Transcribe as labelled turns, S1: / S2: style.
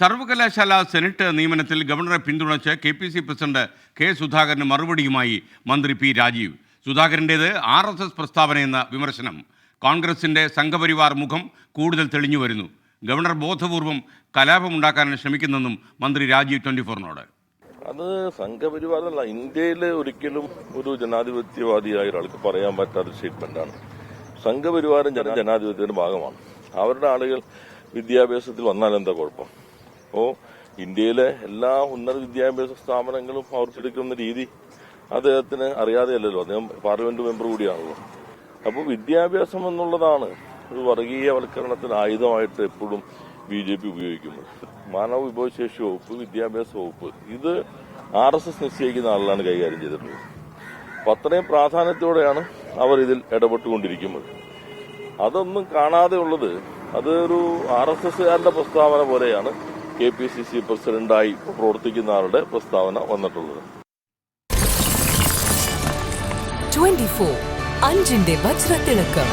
S1: സർവകലാശാല സെനറ്റ് നിയമനത്തിൽ ഗവർണറെ പിന്തുണച്ച് K P C president K സുധാകരന് മറുപടിയുമായി മന്ത്രി പി രാജീവ്. സുധാകരന്റേത് ആർ എസ് എസ് പ്രസ്താവനയെന്ന വിമർശനം. കോൺഗ്രസിന്റെ സംഘപരിവാർ മുഖം കൂടുതൽ തെളിഞ്ഞു വരുന്നു ഗവർണർ ബോധപൂർവം കലാപമുണ്ടാക്കാൻ ശ്രമിക്കുന്നെന്നും മന്ത്രി രാജീവ് ട്വന്റി ഫോറിനോട്
S2: അത് സംഘപരിവാരമല്ല ഇന്ത്യയിൽ ഒരിക്കലും ഒരു ജനാധിപത്യവാദിയായ ഒരാൾക്ക് പറയാൻ പറ്റാത്ത സ്റ്റേറ്റ്മെന്റാണ്. സംഘപരിവാരം ജന ജനാധിപത്യത്തിന്റെ ഭാഗമാണ്. അവരുടെ ആളുകൾ വിദ്യാഭ്യാസത്തിൽ വന്നാൽ എന്താ കുഴപ്പം? അപ്പോ ഇന്ത്യയിലെ എല്ലാ ഉന്നത വിദ്യാഭ്യാസ സ്ഥാപനങ്ങളും പ്രവർത്തിക്കുന്ന രീതി അദ്ദേഹത്തിന് അറിയാതെയല്ലല്ലോ. അദ്ദേഹം പാർലമെന്റ് മെമ്പർ കൂടിയാണല്ലോ. അപ്പോൾ വിദ്യാഭ്യാസം എന്നുള്ളതാണ് ഒരു വർഗീയവൽക്കരണത്തിന് ആയുധമായിട്ട് എപ്പോഴും ബി ജെ പി ഉപയോഗിക്കുന്നത്. മാനവ വിഭവശേഷി വകുപ്പ് വിദ്യാഭ്യാസ വകുപ്പ് ഇത് ആർ എസ് എസ് നിശ്ചയിക്കുന്ന ആളിലാണ് കൈകാര്യം ചെയ്തിട്ടുള്ളത്. അപ്പൊ അത്രയും പ്രാധാന്യത്തോടെയാണ് അവർ ഇതിൽ ഇടപെട്ടുകൊണ്ടിരിക്കുന്നത്. അതൊന്നും കാണാതെ ഉള്ളത് അതൊരു ആർ എസ് എസ്സുകാരുടെ പ്രസ്താവന പോലെയാണ്. കെ പി സി സി പ്രസിഡന്റായി പ്രവർത്തിക്കുന്ന ആളുടെ പ്രസ്താവന വന്നിട്ടുള്ളത്.
S3: 24 അഞ്ചിന്റെ വജ്രത്തിളക്കം.